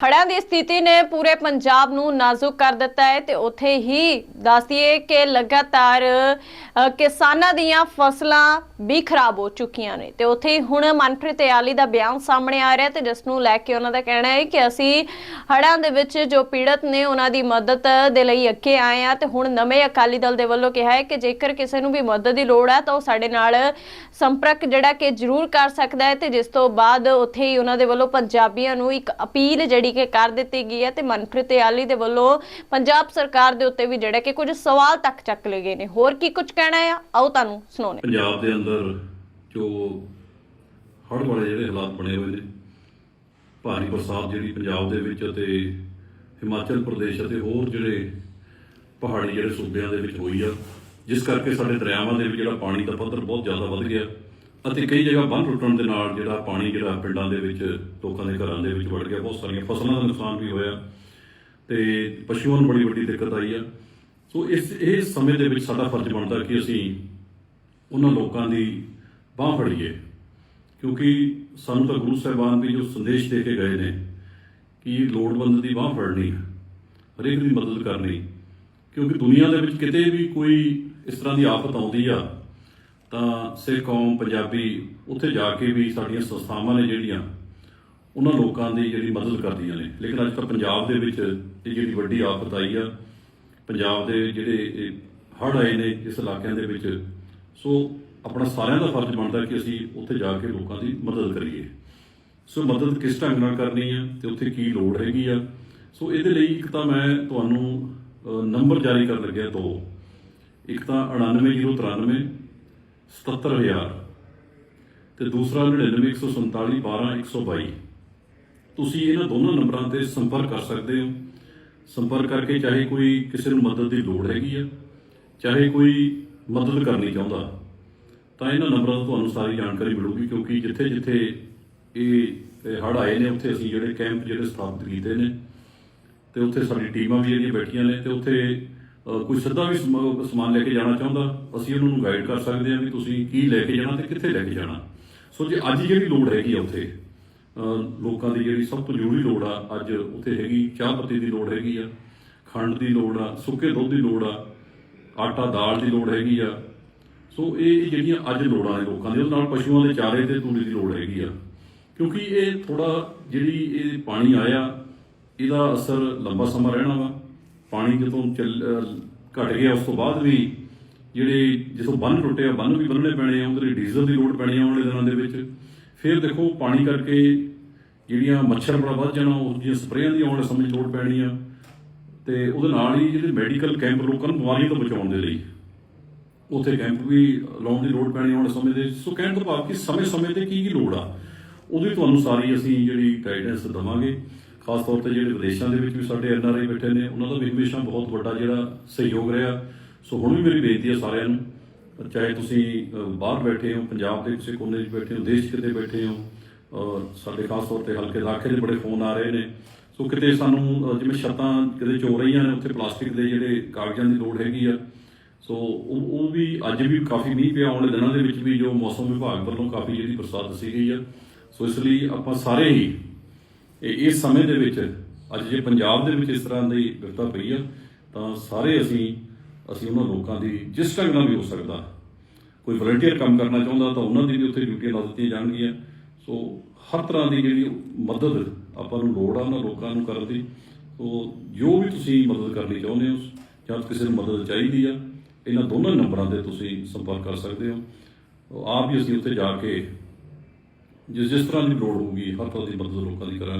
ਹੜ੍ਹਾਂ ਦੀ ਸਥਿਤੀ ਨੇ ਪੂਰੇ ਪੰਜਾਬ ਨੂੰ ਨਾਜ਼ੁਕ ਕਰ ਦਿੱਤਾ ਹੈ ਤੇ ਉੱਥੇ ਹੀ ਦੱਸਦੀਏ ਕਿ ਲਗਾਤਾਰ ਕਿਸਾਨਾਂ ਦੀਆਂ ਫਸਲਾਂ ਵੀ ਖਰਾਬ ਹੋ ਚੁੱਕੀਆਂ ਨੇ। ਤੇ ਉੱਥੇ ਹੀ ਹੁਣ ਮਨਪ੍ਰੀਤ ਆਲੀ ਦਾ ਬਿਆਨ ਸਾਹਮਣੇ ਆ ਰਿਹਾ ਤੇ ਜਿਸ ਨੂੰ ਲੈ ਕੇ ਉਹਨਾਂ ਦਾ ਕਹਿਣਾ ਹੈ ਕਿ ਅਸੀਂ ਹੜ੍ਹਾਂ ਦੇ ਵਿੱਚ ਜੋ ਪੀੜਤ ਨੇ ਉਹਨਾਂ ਦੀ ਮਦਦ ਦੇ ਲਈ ਅੱਗੇ ਆਏ ਆ ਤੇ ਹੁਣ ਨਵੇਂ ਅਕਾਲੀ ਦਲ ਦੇ ਵੱਲੋਂ ਕਿਹਾ ਹੈ ਕਿ ਜੇਕਰ ਕਿਸੇ ਨੂੰ ਵੀ ਮਦਦ ਦੀ ਲੋੜ ਹੈ ਤਾਂ ਉਹ ਸਾਡੇ ਨਾਲ ਸੰਪਰਕ ਜਿਹੜਾ ਕਿ ਜ਼ਰੂਰ ਕਰ ਸਕਦਾ ਹੈ ਤੇ ਜਿਸ ਤੋਂ ਬਾਅਦ ਉੱਥੇ ਹੀ ਉਹਨਾਂ ਦੇ ਵੱਲੋਂ ਪੰਜਾਬੀਆਂ ਨੂੰ ਇੱਕ ਅਪੀਲ ਜਿਹੜੀ ਕਿ ਕਰ ਦਿੱਤੀ ਗਈ ਹੈ ਤੇ ਮਨਪ੍ਰੀਤ ਯਾਲੀ ਦੇ ਵੱਲੋਂ ਪੰਜਾਬ ਸਰਕਾਰ ਦੇ ਉੱਤੇ ਵੀ ਜਿਹੜਾ ਕਿ ਕੁਝ ਸਵਾਲ ਤੱਕ ਚੱਕ ਲਏ ਗਏ ਨੇ। ਹੋਰ ਕੀ ਕੁਝ ਕਹਿਣਾ ਆ? ਆਓ ਤੁਹਾਨੂੰ ਸੁਣਾਉਂਦੇ ਪੰਜਾਬ ਦੇ ਅੰਦਰ ਜੋ ਹੜ੍ਹ ਵਾਲੇ ਜਿਹੜੇ ਹਾਲਾਤ ਬਣੇ ਹੋਏ ਨੇ, ਭਾਰੀ ਬਰਸਾਤ ਜਿਹੜੀ ਪੰਜਾਬ ਦੇ ਵਿੱਚ ਅਤੇ ਹਿਮਾਚਲ ਪ੍ਰਦੇਸ਼ ਅਤੇ ਹੋਰ ਜਿਹੜੇ ਪਹਾੜੀ ਜਿਹੜੇ ਸੂਬਿਆਂ ਦੇ ਵਿੱਚ ਹੋਈ ਆ, ਜਿਸ ਕਰਕੇ ਸਾਡੇ ਦਰਿਆਵਾਂ ਦੇ ਵਿੱਚ ਜਿਹੜਾ ਪਾਣੀ ਦਾ ਪੱਧਰ ਬਹੁਤ ਜ਼ਿਆਦਾ ਵੱਧ ਗਿਆ। ਅਤੇ ਕਈ ਜਗ੍ਹਾ ਬੰਨ ਟੁੱਟਣ ਦੇ ਨਾਲ ਜਿਹੜਾ ਪਾਣੀ ਜਿਹੜਾ ਪਿੰਡਾਂ ਦੇ ਵਿੱਚ, ਲੋਕਾਂ ਦੇ ਘਰਾਂ ਦੇ ਵਿੱਚ ਵੜ ਗਿਆ, ਬਹੁਤ ਸਾਰੀਆਂ ਫਸਲਾਂ ਦਾ ਨੁਕਸਾਨ ਵੀ ਹੋਇਆ। ਤੇ ਪਸ਼ੂਆਂ ਨੂੰ ਬੜੀ ਵੱਡੀ ਦਿੱਕਤ ਆਈ ਆ। ਸੋ ਇਸ, ਇਹ ਸਮੇਂ ਦੇ ਵਿੱਚ ਸਾਡਾ ਫਰਜ਼ ਬਣਦਾ ਕਿ ਅਸੀਂ ਉਹਨਾਂ ਲੋਕਾਂ ਦੀ ਬਾਹ ਫੜੀਏ। ਕਿਉਂਕਿ ਸਾਨੂੰ ਤਾਂ ਗੁਰੂ ਸਾਹਿਬਾਨ ਵੀ ਜੋ ਸੰਦੇਸ਼ ਦੇ ਕੇ ਗਏ ਨੇ ਕਿ ਲੋੜਵੰਦ ਦੀ ਬਾਹ ਫੜਨੀ ਹਰੇਕ ਦੀ ਮਦਦ ਕਰਨੀ। ਕਿਉਂਕਿ ਦੁਨੀਆ ਦੇ ਵਿੱਚ ਕਿਤੇ ਵੀ ਕੋਈ ਇਸ ਤਰ੍ਹਾਂ ਦੀ ਆਫਤ ਆਉਂਦੀ ਆ ਤਾਂ ਸਿੱਖ ਕੌਮ ਪੰਜਾਬੀ ਉੱਥੇ ਜਾ ਕੇ ਵੀ ਸਾਡੀਆਂ ਸੰਸਥਾਵਾਂ ਨੇ ਜਿਹੜੀਆਂ, ਉਹਨਾਂ ਲੋਕਾਂ ਦੀ ਜਿਹੜੀ ਮਦਦ ਕਰਦੀਆਂ ਨੇ। ਲੇਕਿਨ ਅੱਜ ਕੱਲ੍ਹ ਪੰਜਾਬ ਦੇ ਵਿੱਚ ਇਹ ਜਿਹੜੀ ਵੱਡੀ ਆਫਤ ਆਈ ਆ, ਪੰਜਾਬ ਦੇ ਜਿਹੜੇ ਹੜ੍ਹ ਆਏ ਨੇ ਇਸ ਇਲਾਕਿਆਂ ਦੇ ਵਿੱਚ, ਸੋ ਆਪਣਾ ਸਾਰਿਆਂ ਦਾ ਫਰਜ਼ ਬਣਦਾ ਕਿ ਅਸੀਂ ਉੱਥੇ ਜਾ ਕੇ ਲੋਕਾਂ ਦੀ ਮਦਦ ਕਰੀਏ। ਸੋ ਮਦਦ ਕਿਸ ਢੰਗ ਨਾਲ ਕਰਨੀ ਆ ਤੇ ਉੱਥੇ ਕੀ ਲੋੜ ਹੈਗੀ ਆ? ਸੋ ਇਹਦੇ ਲਈ ਇੱਕ ਤਾਂ ਮੈਂ ਤੁਹਾਨੂੰ ਨੰਬਰ ਜਾਰੀ ਕਰਨ ਲੱਗਿਆ ਦੋ। ਇੱਕ ਤਾਂ 99093 77000 ਤੇ ਦੂਸਰਾ 99147 12122 ਤੁਸੀਂ ਇਹਨਾਂ ਦੋਨਾਂ ਨੰਬਰਾਂ ਤੇ ਸੰਪਰਕ ਕਰ ਸਕਦੇ ਹੋ। ਸੰਪਰਕ ਕਰਕੇ ਚਾਹੇ ਕੋਈ ਕਿਸੇ ਨੂੰ ਮਦਦ ਦੀ ਲੋੜ ਹੈਗੀ ਆ, ਚਾਹੇ ਕੋਈ ਮਦਦ ਕਰਨੀ ਚਾਹੁੰਦਾ, ਤਾਂ ਇਹਨਾਂ ਨੰਬਰਾਂ ਤੋਂ ਤੁਹਾਨੂੰ ਸਾਰੀ ਜਾਣਕਾਰੀ ਮਿਲੂਗੀ, ਕਿਉਂਕਿ ਜਿੱਥੇ ਜਿੱਥੇ ਇਹ ਹੜ ਆਏ ਨੇ, ਉੱਥੇ ਅਸੀਂ ਜਿਹੜੇ ਕੈਂਪ ਜਿਹੜੇ ਸਥਾਪਿਤ ਕੀਤੇ ਨੇ, ਤੇ ਉੱਥੇ ਸਾਡੀ ਟੀਮਾਂ ਵੀ ਜਿਹੜੀਆਂ ਬੈਠੀਆਂ ਨੇ, ਤੇ ਉੱਥੇ ਕੋਈ ਸਿੱਧਾ ਵੀ ਸਮਾਨ ਲੈ ਕੇ ਜਾਣਾ ਚਾਹੁੰਦਾ, ਅਸੀਂ ਉਹਨਾਂ ਨੂੰ ਗਾਈਡ ਕਰ ਸਕਦੇ ਹਾਂ ਵੀ ਤੁਸੀਂ ਕੀ ਲੈ ਕੇ ਜਾਣਾ ਤੇ ਕਿੱਥੇ ਲੈ ਕੇ ਜਾਣਾ। ਸੋ ਜੇ ਅੱਜ ਜਿਹੜੀ ਲੋੜ ਹੈਗੀ ਆ ਉੱਥੇ ਲੋਕਾਂ ਦੀ ਜਿਹੜੀ ਸਭ ਤੋਂ ਜ਼ਰੂਰੀ ਲੋੜ ਆ, ਅੱਜ ਉੱਥੇ ਹੈਗੀ, ਚਾਹ ਪੱਤੀ ਦੀ ਲੋੜ ਹੈਗੀ ਆ, ਖੰਡ ਦੀ ਲੋੜ ਆ, ਸੁੱਕੇ ਦੁੱਧ ਦੀ ਲੋੜ ਆ, ਆਟਾ ਦਾਲ ਦੀ ਲੋੜ ਹੈਗੀ ਆ। ਸੋ ਇਹ ਜਿਹੜੀਆਂ ਅੱਜ ਲੋੜਾਂ ਨੇ ਲੋਕਾਂ ਦੇ ਨਾਲ ਪਸ਼ੂਆਂ ਦੇ ਚਾਰੇ ਤੇ ਤੂੜੀ ਦੀ ਲੋੜ ਹੈਗੀ ਆ। ਕਿਉਂਕਿ ਇਹ ਥੋੜਾ ਜਿਹੜੀ ਇਹ ਪਾਣੀ ਆਇਆ, ਇਹਦਾ ਅਸਰ ਲੰਬਾ ਸਮਾਂ ਰਹਿਣਾ ਵਾ। ਪਾਣੀ ਜਦੋਂ ਚੱਲ, ਅਹ, ਘਟ ਗਿਆ, ਉਸ ਤੋਂ ਬਾਅਦ ਵੀ ਜਿਹੜੇ ਜਿਸੋਂ ਬੰਨ ਟੁੱਟਿਆ ਬੰਨ ਵੀ ਬੰਨਣੇ ਪੈਣੇ ਆ, ਉਹਦੇ ਲਈ ਡੀਜ਼ਲ ਦੀ ਲੋੜ ਪੈਣੀ ਆਉਣ ਵਾਲੇ ਦਿਨਾਂ ਦੇ ਵਿੱਚ। ਫਿਰ ਦੇਖੋ, ਪਾਣੀ ਕਰਕੇ ਜਿਹੜੀਆਂ ਮੱਛਰ ਬੜਾ ਵੱਧ ਜਾਣਾ ਉਸ ਦੀਆਂ ਸਪਰੇਆਂ ਦੀ ਆਉਣ ਵਾਲੇ ਸਮੇਂ 'ਚ ਲੋੜ ਪੈਣੀ ਆ। ਤੇ ਉਹਦੇ ਨਾਲ ਹੀ ਜਿਹੜੇ ਮੈਡੀਕਲ ਕੈਂਪ ਲੋਕਾਂ ਨੂੰ ਬਿਮਾਰੀਆਂ ਤੋਂ ਬਚਾਉਣ ਦੇ ਲਈ ਉੱਥੇ ਕੈਂਪ ਵੀ ਲਾਉਣ ਦੀ ਲੋੜ ਪੈਣੀ ਆਉਣ ਸਮੇਂ ਦੇ। ਸੋ ਕਹਿਣ ਤੋਂ ਭਾਵ ਕਿ ਸਮੇਂ-ਸਮੇਂ ਤੇ ਕੀ ਕੀ ਲੋੜ ਆ, ਉਹਦੀ ਤੁਹਾਨੂੰ ਸਾਰੀ ਅਸੀਂ ਜਿਹੜੀ ਗਾਈਡੈਂਸ ਦਵਾਂਗੇ। ਖਾਸ ਤੌਰ ਤੇ ਜਿਹੜੇ ਵਿਦੇਸ਼ਾਂ ਦੇ ਵਿੱਚ ਵੀ ਸਾਡੇ ਐਨਆਰਆਈ ਬੈਠੇ ਨੇ, ਉਹਨਾਂ ਦਾ ਵੀ ਹਮੇਸ਼ਾ ਬਹੁਤ ਵੱਡਾ ਜਿਹੜਾ ਸਹਿਯੋਗ ਰਿਹਾ। ਸੋ ਹੁਣ ਵੀ ਮੇਰੀ ਬੇਨਤੀ ਹੈ ਸਾਰਿਆਂ ਨੂੰ, ਚਾਹੇ ਤੁਸੀਂ ਬਾਹਰ ਬੈਠੇ ਹੋ, ਪੰਜਾਬ ਦੇ ਕਿਸੇ ਕੋਨੇ 'ਚ ਬੈਠੇ ਹੋ, ਦੇਸ਼ ਕਿਤੇ ਬੈਠੇ ਹੋ ਔਰ ਸਾਡੇ ਖਾਸ ਤੌਰ ਤੇ ਹਲਕੇ ਇਲਾਕੇ ਦੇ ਬੜੇ ਫੋਨ ਆ ਰਹੇ ਨੇ। ਸੋ ਕਿਤੇ ਸਾਨੂੰ ਜਿਵੇਂ ਛੱਤਾਂ ਕਿਤੇ ਚੋ ਰਹੀਆਂ ਨੇ, ਉੱਥੇ ਪਲਾਸਟਿਕ ਦੇ ਜਿਹੜੇ ਕਾਗਜ਼ਾਂ ਦੀ ਲੋੜ ਹੈਗੀ ਆ। ਸੋ ਉਹ ਉਹ ਵੀ ਅੱਜ ਵੀ ਕਾਫੀ ਮੀਂਹ ਪਿਆ, ਆਉਣ ਵਾਲੇ ਦਿਨਾਂ ਦੇ ਵਿੱਚ ਵੀ ਜੋ ਮੌਸਮ ਵਿਭਾਗ ਵੱਲੋਂ ਕਾਫੀ ਜਿਹੜੀ ਬਰਸਾਤ ਦੱਸੀ ਗਈ ਆ। ਸੋ ਇਸ ਲਈ ਆਪਾਂ ਸਾਰੇ ਹੀ ਇਹ ਇਸ ਸਮੇਂ ਦੇ ਵਿੱਚ, ਅੱਜ ਜੇ ਪੰਜਾਬ ਦੇ ਵਿੱਚ ਇਸ ਤਰ੍ਹਾਂ ਦੀ ਵਿਪਤਾ ਪਈ ਆ, ਤਾਂ ਸਾਰੇ ਅਸੀਂ ਅਸੀਂ ਉਹਨਾਂ ਲੋਕਾਂ ਦੀ, ਜਿਸ ਢੰਗ ਨਾਲ ਵੀ ਹੋ ਸਕਦਾ, ਕੋਈ ਵਲੰਟੀਅਰ ਕੰਮ ਕਰਨਾ ਚਾਹੁੰਦਾ ਤਾਂ ਉਹਨਾਂ ਦੀ ਵੀ ਉੱਥੇ ਡਿਊਟੀਆਂ ਲਾ ਦਿੱਤੀਆਂ ਜਾਣਗੀਆਂ। ਸੋ ਹਰ ਤਰ੍ਹਾਂ ਦੀ ਜਿਹੜੀ ਮਦਦ ਆਪਾਂ ਨੂੰ ਲੋੜ ਆ ਉਹਨਾਂ ਲੋਕਾਂ ਨੂੰ ਕਰਨ ਦੀ। ਸੋ ਜੋ ਵੀ ਤੁਸੀਂ ਮਦਦ ਕਰਨੀ ਚਾਹੁੰਦੇ ਹੋ, ਜਾਂ ਕਿਸੇ ਨੂੰ ਮਦਦ ਚਾਹੀਦੀ ਆ, ਇਹਨਾਂ ਦੋਨਾਂ ਨੰਬਰਾਂ ਤੇ ਤੁਸੀਂ ਸੰਪਰਕ ਕਰ ਸਕਦੇ ਹੋ। ਆਪ ਹੀ ਅਸੀਂ ਉੱਥੇ ਜਾ ਕੇ, ਜਿਸ ਜਿਸ ਤਰ੍ਹਾਂ ਦੀ ਲੋੜ ਹੋਊਗੀ, ਹਰ ਤਰ੍ਹਾਂ ਦੀ ਮਦਦ ਲੋਕਾਂ ਦੀ ਕਰਾਂਗੇ।